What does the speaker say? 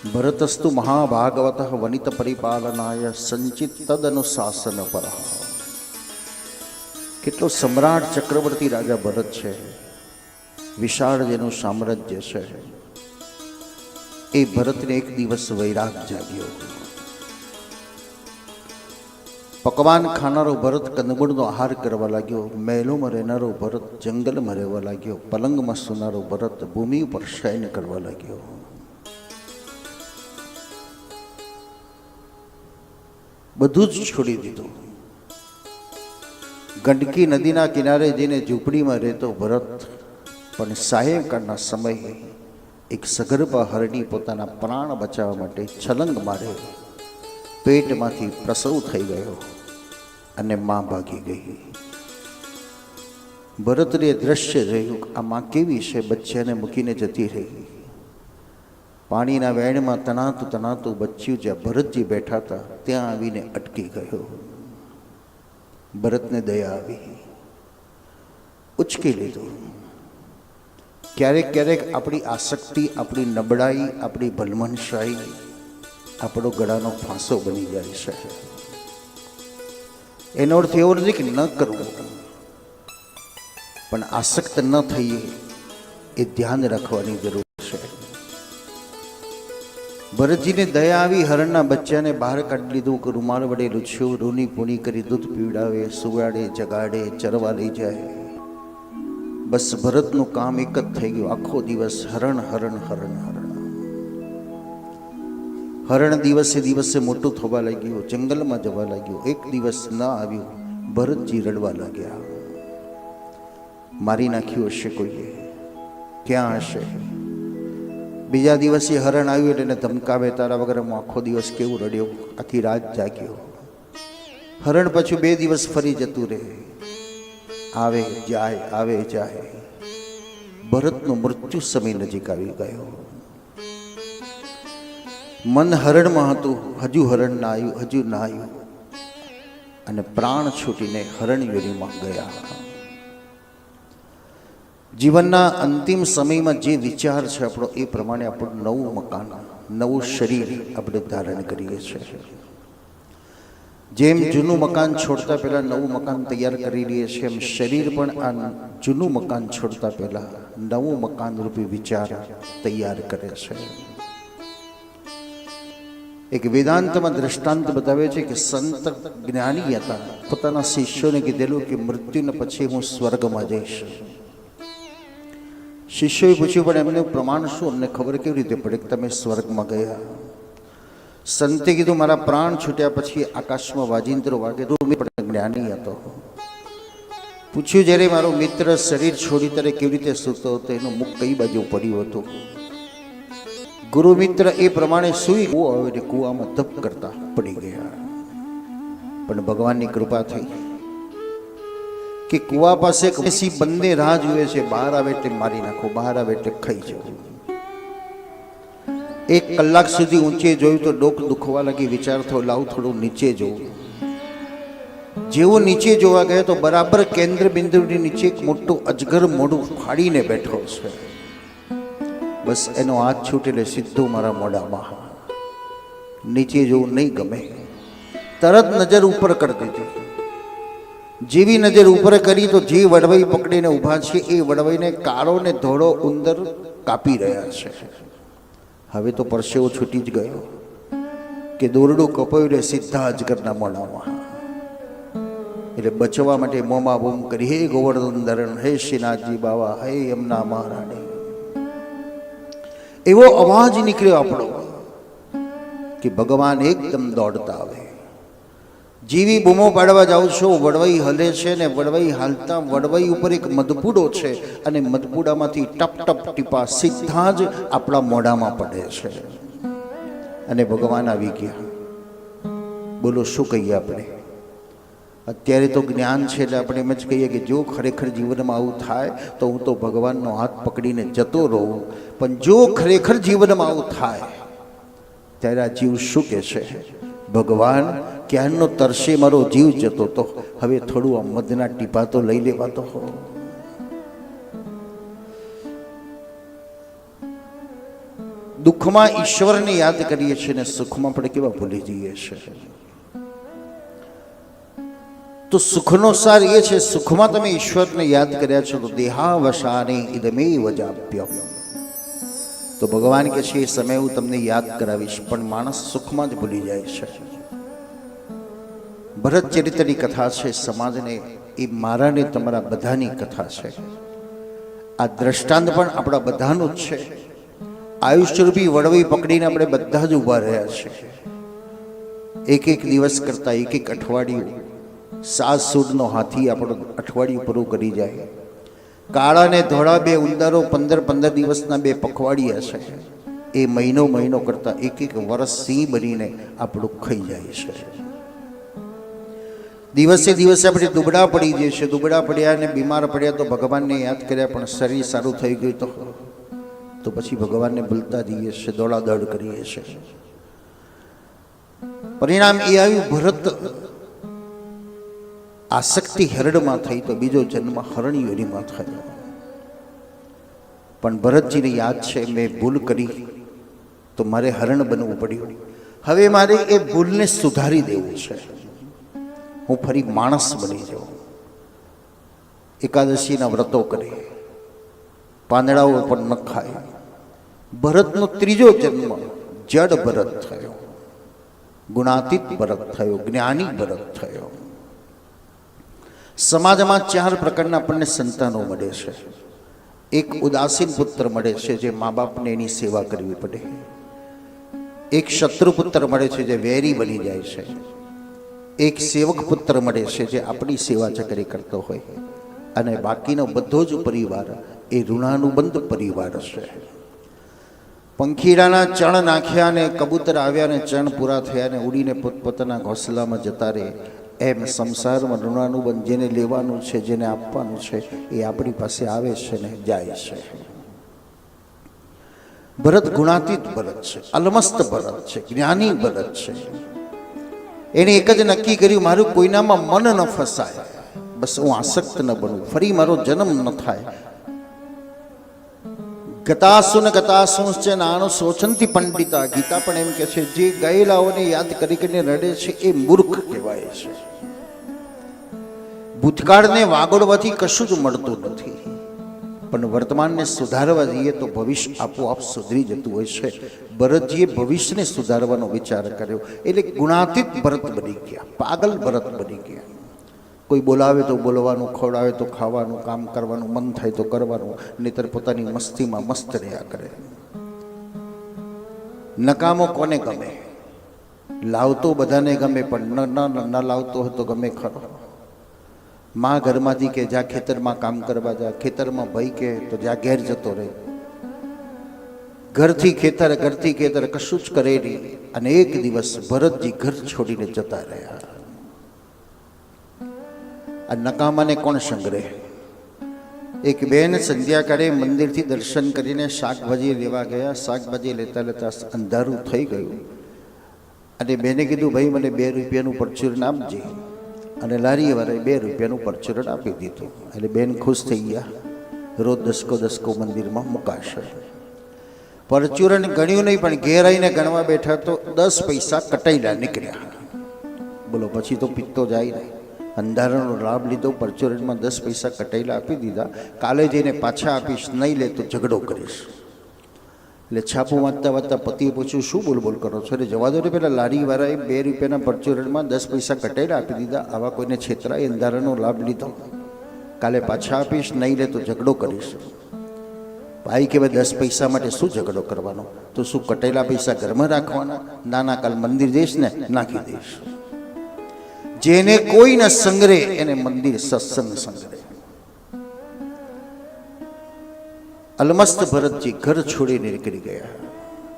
ભરતસ્તુ મહાભાગવત વનિત પરિપાલનાય સંચિત તદનુશાસન પર કેટલો સમ્રાટ ચક્રવર્તી રાજા ભરત છે, વિશાળ જેનું સામ્રાજ્ય છે. એ ભરતને એક દિવસ વૈરાગ જાગ્યો. પકવાન ખાનારો ભરત કંદમૂળનો આહાર કરવા લાગ્યો મહેલોમાં રહેનારો ભરત જંગલમાં રહેવા લાગ્યો, પલંગમાં સુનારો ભરત ભૂમિ ઉપર શયન કરવા લાગ્યો. બધું જ છોડી દીધું. ગંડકી નદીના કિનારે જઈને ઝૂંપડીમાં રહેતો ભરત, પણ સાયંકાળના સમયે એક સગર્ભા હરણી પોતાના પ્રાણ બચાવવા માટે છલંગ મારે પેટમાંથી પ્રસવ થઈ ગયો અને માં ભાગી ગઈ. ભરતને દ્રશ્ય જોયું આ માં કેવી છે, બચ્ચાને મૂકીને જતી રહી. પાણીના વેણમાં તણાતું તણાતું બચ્યું જ્યાં ભરતજી બેઠા હતા, ત્યાં આવીને અટકી ગયો. ભરતને દયા આવી. ઉચકી લીધું. ક્યારેક ક્યારેક આપણી આસક્તિ, આપણી નબળાઈ, આપણી ભલમનશાહી આપણો ગળાનો ફાંસો બની જાય છે. એનો અર્થ એવો નથી કે ન કરવું. પણ આસક્ત ન થઈએ એ ધ્યાન રાખવાની જરૂર ભરતજીને દયા આવી, હરણના બચ્ચાને બહાર કાઢી લીધું, કે રૂમાલ વડે લૂછ્યું રૂની પૂણી કરી દૂધ પીવડાવે, સુવાડે, જગાડે, ચરવા લઈ જાય. બસ ભરતનું કામ એક જ થઈ ગયું. આખો દિવસ હરણ હરણ હરણ હરણ. હરણ દિવસે દિવસે મોટું થવા લાગ્યું, જંગલમાં જવા લાગ્યું. એક દિવસ ના આવ્યું, ભરતજી રડવા લાગ્યા. મારી નાખ્યું હશે કોઈએ? ક્યાં હશે? બીજા દિવસે હરણ આવ્યું એટલે ધમકાવે, તારા વગર હું આખો દિવસ કેવું રડ્યો? આખી રાત જાગ્યો. હરણ પછી બે દિવસ ફરી જતું રહે. આવે, જાય આવે, જાય. ભરતનો મૃત્યુ સમય નજીક આવી ગયો. મન હરણમાં હતું, હજુ હરણ ના આવ્યું, હજુ ના આવ્યું. અને પ્રાણ છૂટીને હરણ યોનીમાં ગયા. જીવનના અંતિમ સમયમાં જે વિચાર છે આપણો, એ પ્રમાણે આપણું નવું મકાન, નવું શરીર આપણે ધારણ કરીએ છીએ. જેમ જૂનું મકાન છોડતા પહેલાં નવું મકાન તૈયાર કરી લઈએ છીએ, એમ શરીર પણ આ જૂનું મકાન છોડતા પહેલાં નવું મકાન રૂપી વિચાર તૈયાર કરે છે. એક વેદાંતમાં દ્રષ્ટાંત બતાવે છે કે સંત જ્ઞાની હતા. પોતાના શિષ્યોને કીધેલું કે મૃત્યુને પછી હું સ્વર્ગમાં જઈશ. શિષ્યોએ પૂછ્યું પણ એમનું પ્રમાણ શું? અમને ખબર કેવી રીતે પડે કે તમે સ્વર્ગમાં ગયા? સંતે કીધું મારા પ્રાણ છૂટ્યા પછી આકાશમાં વાજિંત્રો વાગે તો મેં પણ જ્ઞાની હતો. પૂછ્યું જ્યારે મારો મિત્ર શરીર છોડી ત્યારે કેવી રીતે સૂતો હતો? એનું મુખ કઈ બાજુ પડ્યું હતું? ગુરુ મિત્ર એ પ્રમાણે સુઈ કૂવો આવે ને કૂવામાં તપ કરતા પડી ગયા. પણ ભગવાનની કૃપા થઈ. કે કુવા પાસે એસી બંને રાહ જુએ છે, બહાર આવે એટલે મારી નાખો, બહાર આવે એટલે ખાઈ જવું એક કલાક સુધી ઊંચે જોયું તો ડોક દુખવા લાગી, વિચાર થયો, લાવ થોડું નીચે જોઉં. જેવો નીચે જોવા ગયો તો બરાબર કેન્દ્ર બિંદુની નીચે એક મોટું અજગર મોઢું ફાડીને બેઠો છે. બસ એનો હાથ છૂટેલે સીધો મારા મોઢામાં. નીચે જોવું નહીં ગમે. તરત નજર ઉપર કરી દીધી. જેવી નજર ઉપર કરી તો જે વડવાઈ પકડીને ઊભા છે, એ વડવાઈને કાળો ને ધોળો ઉંદર કાપી રહ્યા છે. હવે તો પરસેવો છૂટી જ ગયો કે દોરડું કપાયું ને સીધા અજગરના મોઢામાં. એટલે બચવા માટે મોમાં બૂમ કરી, હે ગોવર્ધન ધરણ હે શ્રીનાથજી બાવા, હે એમના મહારાણી. એવો અવાજ નીકળ્યો આપણો કે ભગવાન એકદમ દોડતા આવે. જેવી બૂમો પાડવા જાઉં છું, વડવાઈ હલે છે ને વડવાઈ હાલતા, વડવાઈ ઉપર એક મધપૂડો છે અને મધપૂડામાંથી ટપ ટપ ટીપા સીધા જ આપણા મોઢામાં પડે છે. અને ભગવાન આવી ગયા. બોલો, શું કહીએ આપણે? અત્યારે તો જ્ઞાન છે એટલે આપણે એમ જ કહીએ કે જો ખરેખર જીવનમાં આવું થાય, તો હું તો ભગવાનનો હાથ પકડીને જતો રહું. પણ જો ખરેખર જીવનમાં આવું થાય, ત્યારે આ જીવ શું કે છે? ભગવાન ક્યારનો તરસે મારો જીવ જતો તો? હવે થોડું આ મધના ટીપા તો લઈ લેવા તો હો. દુઃખમાં ઈશ્વરને યાદ કરીએ છીએ ને સુખમાં આપણે કેવા ભૂલી જઈએ છીએ. તો સુખનો સાર એ છે, સુખમાં તમે ઈશ્વરને યાદ કર્યા છો તો દેહાવસાને ઇદમે વજાપ્ય તો ભગવાન કે છે, એ સમય હું તમને યાદ કરાવીશ, પણ માણસ સુખમાં જ ભૂલી જાય છે. ભરત ચરિત્રની કથા છે, સમાજને, એ મારા ને તમારા બધાની કથા છે. આ દ્રષ્ટાંત પણ આપણા બધાનું જ છે. આયુષ્યરૂપી વડવી પકડીને આપણે બધા જ ઊભા રહ્યા છે. એક એક દિવસ કરતાં એક એક અઠવાડિયું સાત સુદનો હાથી આપણું અઠવાડિયું પૂરું કરી જાય. કાળા ને ધોળા બે ઉંદરો પંદર પંદર દિવસના બે પખવાડિયા છે. એ મહિનો મહિનો કરતાં એક એક વર્ષ સિંહ બનીને આપણું ખાઈ જાય છે. દિવસે દિવસે આપણે દુબળા પડી જઈએ છીએ દુબળા પડ્યા અને બીમાર પડ્યા તો ભગવાનને યાદ કર્યા, પણ શરીર સારું થઈ ગયું તો તો પછી ભગવાનને ભૂલતા જઈએ છીએ દોડાદોડ કરીએ છીએ. પરિણામ એ આવ્યું, ભરત આસક્તિ હરડમાં થઈ તો બીજો જન્મ હરણી યોનીમાં થયો. પણ ભરતજીને યાદ છે, મેં ભૂલ કરી તો મારે હરણ બનવું પડ્યું. હવે મારે એ ભૂલને સુધારી દેવું છે. હું ફરી માણસ બની જાઉં. એકાદશીના વ્રતો કરે, પાંદડાઓ પણ ન ખાય. ભરતનો ત્રીજો જન્મ જડ ભરત થયો, ગુણાતીત ભરત થયો, જ્ઞાની ભરત થયો. સમાજમાં ચાર પ્રકારના આપણને સંતાનો મળે છે. એક ઉદાસીન પુત્ર મળે છે જે મા બાપને એની સેવા કરવી પડે. એક શત્રુ પુત્ર મળે છે જે વેરી બની જાય છે. એક સેવક પુત્ર મળે છે જે આપણી સેવા ચકરી કરતો હોય. અને બાકીનો બધો જ પરિવાર એ ઋણાનુબંધ પરિવાર છે. પંખીડાના ચણ નાખ્યા ને કબૂતર આવ્યા ને ચણ પૂરા થયા ને ઉડીને પોતપોતાના ઘોંસલામાં જતા રહે. એમ સંસારમાં ઋણાનુબંધ જેને લેવાનું છે, જેને આપવાનું છે, એ આપણી પાસે આવે છે ને જાય છે. ભરત ગુણાતીત ભરત છે, અલમસ્ત ભરત છે, જ્ઞાની ભરત છે. એણે એક જ નક્કી કર્યું, મારું કોઈનામાં મન ન ફસાય. બસ હું આસક્ત ન બનું. ફરી મારો જન્મ ન થાય. ગતાસુન ગતાસું છે નાનો શોચનથી પંડિતા. ગીતા પણ એમ કે છે, જે ગયેલાઓને યાદ કરી કરીને રડે છે, એ મૂર્ખ કહેવાય છે. ભૂતકાળને વાગોડવાથી કશું જ મળતું નથી. પણ વર્તમાનને સુધારવા જઈએ તો ભવિષ્ય આપોઆપ સુધરી જતું હોય છે. ભરતજીએ ભવિષ્યને સુધારવાનો વિચાર કર્યો. એટલે ગુણાતીત ભરત બની ગયા, પાગલ ભરત બની ગયા. કોઈ બોલાવે તો બોલવાનું, ખવડાવે તો ખાવાનું, કામ કરવાનું, મન થાય તો કરવાનું, નહીતર પોતાની મસ્તીમાં મસ્ત રહ્યા કરે. નકામો કોને ગમે? લાવતો બધાને ગમે, પણ ન લાવતો હોય તો ગમે ખરો. માં ઘરમાંથી કે જ્યાં ખેતરમાં કામ કરવા જા ખેતરમાં ભાઈ કે તો જ્યાં ઘેર જતો રહે. ઘરથી ખેતર ઘરથી ખેતર કશું જ કરે નહીં. અને એક દિવસ ભરતજી ઘર છોડીને જતા રહ્યા. આ નકામાને કોણ સંગ્રહે એક બેન સંધ્યાકાળે મંદિરથી દર્શન કરીને શાકભાજી લેવા ગયા. શાકભાજી લેતા લેતા અંધારું થઈ ગયું. અને બેને કીધું, ભાઈ, મને બે રૂપિયાનું પરચુરણ આપજે અને લારીવાળાએ બે રૂપિયાનું પરચુરણ આપી દીધું. એટલે બેન ખુશ થઈ ગયા. રોજ દસકો દસકો મંદિરમાં મુકાશે. પરચુરણ ગણ્યું નહીં, પણ ઘેર આવીને ગણવા બેઠા તો દસ પૈસા કટાયેલા નીકળ્યા. બોલો, પછી તો પિત્તો જાય નહીં અંધારાનો લાભ લીધો પરચુરણમાં દસ પૈસા કટાયેલા આપી દીધા. કાલે જઈને પાછા આપીશ, નહીં લે તો ઝઘડો કરીશ. એટલે છાપું વાંચતા વાંચતા પતિએ પૂછ્યું, શું બોલ બોલ કરો છો? એટલે જવા દો ને પેલા લારીવાળાએ બે રૂપિયાના પરચુરણમાં દસ પૈસા કટાયેલા આપી દીધા. આવા કોઈને છેતરાય, અંધારાનો લાભ લીધો. કાલે પાછા આપીશ, નહીં લે તો ઝઘડો કરીશ. ભાઈ કે ભાઈ દસ પૈસા માટે શું ઝઘડો કરવાનો? તો શું કટેલા પૈસા ઘરમાં રાખવાના? નાના કાલ મંદિર જઈશ ને, નાખી દઈશ. જેને કોઈ ન સંગ્રહે એને મંદિર સત્સંગ સંગ્રહે અલમસ્ત ભરતજી ઘર છોડીને નીકળી ગયા.